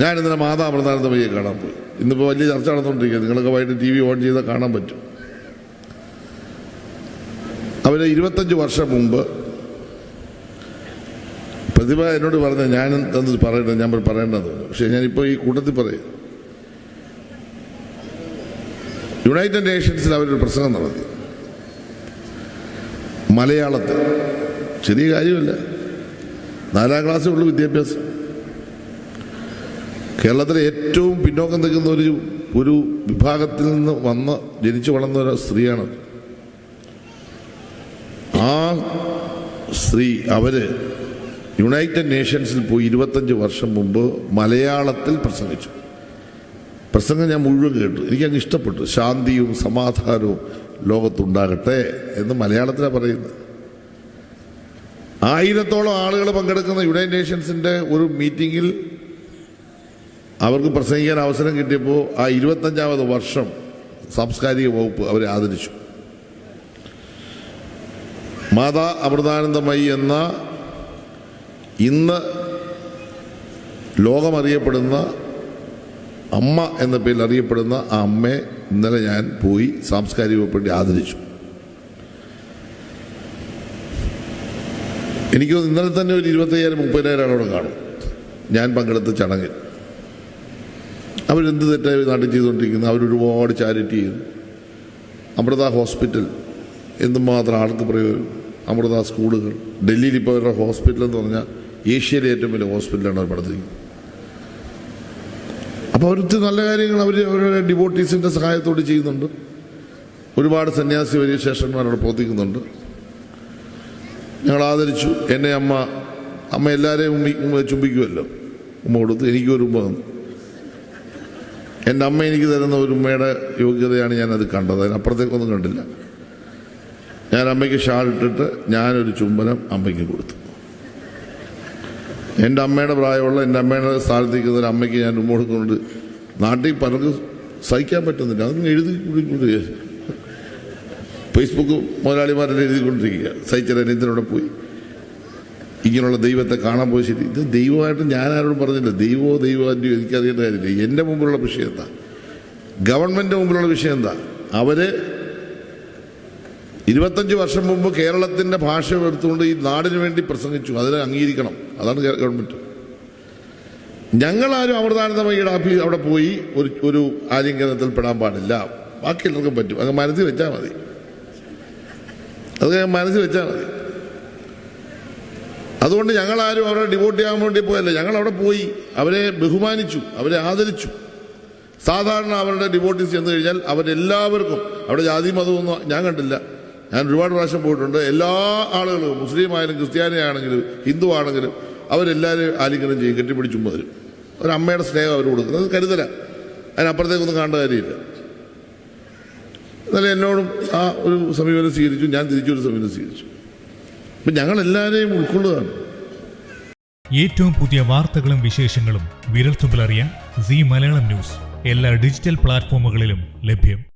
ഞാൻ മാതാ അമൃതാനന്ദമയ്യെ കാണാൻ പോയി. ഇന്നിപ്പോൾ വലിയ ചർച്ച നടന്നുകൊണ്ടിരിക്കുക നിങ്ങളൊക്കെ വൈകിട്ട് ടി വി ഓൺ ചെയ്താൽ കാണാൻ പറ്റും. അവർ ഇരുപത്തഞ്ച് വർഷം മുമ്പ് പ്രതിഭ എന്നോട് പറഞ്ഞ ഞാൻ തന്നത് പറയണ്ട ഞാൻ പറയേണ്ടത് പക്ഷേ ഞാനിപ്പോൾ ഈ കൂട്ടത്തിൽ പറയും. യുണൈറ്റഡ് നേഷൻസിൽ അവരൊരു പ്രസംഗം നടത്തി. മലയാളത്തിൽ. ചെറിയ കാര്യമല്ല. നാലാം ക്ലാസ്സേ ഉള്ളൂ വിദ്യാഭ്യാസം. കേരളത്തിലെ ഏറ്റവും പിന്നോക്കം നിൽക്കുന്ന ഒരു ഒരു വിഭാഗത്തിൽ നിന്ന് വന്ന് ജനിച്ചു വളർന്ന ഒരു സ്ത്രീയാണ്. ആ സ്ത്രീ അവർ യുണൈറ്റഡ് നേഷൻസിൽ പോയി ഇരുപത്തഞ്ച് വർഷം മുമ്പ് മലയാളത്തിൽ പ്രസംഗിച്ചു. പ്രസംഗം ഞാൻ മുഴുവൻ കേട്ടു. എനിക്കങ്ങ് ഇഷ്ടപ്പെട്ടു. ശാന്തിയും സമാധാനവും ലോകത്തുണ്ടാകട്ടെ എന്ന് മലയാളത്തിലാണ് പറയുന്നത്. ആയിരത്തോളം ആളുകൾ പങ്കെടുക്കുന്ന യുണൈറ്റഡ് നേഷൻസിന്റെ ഒരു മീറ്റിംഗിൽ അവർക്ക് പ്രസംഗിക്കാൻ അവസരം കിട്ടിയപ്പോൾ ആ ഇരുപത്തഞ്ചാമത് വർഷം സാംസ്കാരിക വകുപ്പ് അവരെ ആദരിച്ചു. മാതാ അമൃതാനന്ദമയി എന്ന ഇന്ന് ലോകമറിയപ്പെടുന്ന അമ്മ എന്ന പേരിൽ അറിയപ്പെടുന്ന ആ അമ്മയെ ഇന്നലെ ഞാൻ പോയി സാംസ്കാരിക വകുപ്പിന്റെ ആദരിച്ചു. എനിക്ക് ഇന്നലെ തന്നെ ഒരു ഇരുപത്തയ്യായിരം മുപ്പതിനായിരം ആളോട് കാണും. ഞാൻ പങ്കെടുത്ത ചടങ്ങിൽ. അവരെന്ത് തെറ്റായി നാട്ടിൽ ചെയ്തുകൊണ്ടിരിക്കുന്നു? അവരൊരുപാട് ചാരിറ്റി ചെയ്യുന്നു. അമൃത ഹോസ്പിറ്റൽ എന്തുമാത്രം ആൾക്ക് പ്രയോജനം? അമൃത സ്കൂളുകൾ. ഡൽഹിയിൽ ഇപ്പോൾ അവരുടെ ഹോസ്പിറ്റൽ എന്ന് പറഞ്ഞാൽ ഏഷ്യയിലെ ഏറ്റവും വലിയ ഹോസ്പിറ്റലാണ് അവർ പടുത്തിരിക്കുന്നത് അപ്പോൾ അവർക്ക് നല്ല കാര്യങ്ങൾ അവർ അവരുടെ ഡിവോട്ടീസിന്റെ സഹായത്തോട് ചെയ്യുന്നുണ്ട്. ഒരുപാട് സന്യാസി വലിയ ശേഷന്മാരവിടെ പ്രവർത്തിക്കുന്നുണ്ട്. ഞങ്ങൾ ആദരിച്ചു. എന്നെ അമ്മ അമ്മ എല്ലാവരെയും ചുംബിക്കുമല്ലോ. ഉമ്മ കൊടുത്ത് എനിക്കൊരു ഉമ്മ തന്നു. എന്റെ അമ്മ എനിക്ക് തരുന്ന ഒരു ഉമ്മയുടെ യോഗ്യതയാണ് ഞാനത് കണ്ടത്. അതിനപ്പുറത്തേക്കൊന്നും കണ്ടില്ല. ഞാൻ അമ്മയ്ക്ക് ഷാൾ ഇട്ടിട്ട് ഞാനൊരു ചുംബനം അമ്മയ്ക്ക് കൊടുത്തു. എന്റെ അമ്മയുടെ പ്രായമുള്ള എന്റെ അമ്മയുടെ സ്ഥാനത്തേക്ക് ഒരു അമ്മയ്ക്ക് ഞാൻ ഉമ്മ കൊടുക്കുന്നുണ്ട്. നാട്ടിൽ പലർക്കും സഹിക്കാൻ പറ്റുന്നില്ല. അതൊന്നും എഴുതി കൂടി ഫേസ്ബുക്ക് മുതലാളിമാരെല്ലാം എഴുതിക്കൊണ്ടിരിക്കുക. സഹിച്ചറിയാൻ ഇതിനോടെ പോയി. ഇങ്ങനെയുള്ള ദൈവത്തെ കാണാൻ പോയി ശരി. ഇത് ദൈവമായിട്ട് ഞാൻ ആരോടും പറഞ്ഞില്ല. ദൈവമോ ദൈവമാറ്റോ എനിക്കറിയേണ്ട കാര്യമില്ല. എന്റെ മുമ്പിലുള്ള വിഷയം എന്താ? ഗവൺമെന്റ് മുമ്പിലുള്ള വിഷയം എന്താ? അവർ ഇരുപത്തഞ്ച് വർഷം മുമ്പ് കേരളത്തിന്റെ ഭാഷ എടുത്തുകൊണ്ട് ഈ നാടിന് വേണ്ടി പ്രസംഗിച്ചു. അതിനെ അംഗീകരിക്കണം. അതാണ് ഗവ- ഗവൺമെന്റ് ഞങ്ങളാരും അമൃതാനന്ദമയ്യയുടെ ആപ്പി അവിടെ പോയി ഒരു ഒരു ആലിംഗനത്തിൽ പെടാൻ പാടില്ല. ബാക്കി എല്ലാവർക്കും പറ്റും. അങ്ങ് മനസ്സിൽ വെച്ചാൽ മതി. അത് മനസ്സിൽ വെച്ചാൽ മതി. അതുകൊണ്ട് ഞങ്ങളാരും അവരെ ഡിവോട്ട് ചെയ്യാൻ വേണ്ടി പോയല്ല. ഞങ്ങൾ അവിടെ പോയി. അവരെ ബഹുമാനിച്ചു. അവരെ ആദരിച്ചു. സാധാരണ അവരുടെ ഡിവോട്ടീസ് ചെന്ന് കഴിഞ്ഞാൽ അവരെല്ലാവർക്കും അവിടെ ജാതി മതമൊന്നും ഞാൻ കണ്ടില്ല. ഞാൻ ഒരുപാട് പ്രാവശ്യം പോയിട്ടുണ്ട്. എല്ലാ ആളുകളും മുസ്ലിം ആയാലും ക്രിസ്ത്യാനി ആണെങ്കിലും ഹിന്ദു ആണെങ്കിലും അവരെല്ലാവരും ആലിംഗനം ചെയ്യും കെട്ടിപ്പിടിച്ചും തരും ഒരമ്മയുടെ സ്നേഹം അവർ കൊടുക്കുന്നത്. കരുതല. അതിനപ്പുറത്തേക്കൊന്നും കാണേണ്ട കാര്യമില്ല. എന്നാലും എന്നോടും ആ ഒരു സമീപനം സ്വീകരിച്ചു. ഞാൻ തിരിച്ചൊരു സമീപനം സ്വീകരിച്ചു. ഞങ്ങൾ എല്ലാവരെയും ഉൾക്കൊള്ളുകയാണ്. ഏറ്റവും പുതിയ വാർത്തകളും വിശേഷങ്ങളും വിരൽത്തുമ്പിലറിയാൻ സി മലയാളം ന്യൂസ് എല്ലാ ഡിജിറ്റൽ പ്ലാറ്റ്ഫോമുകളിലും ലഭ്യം.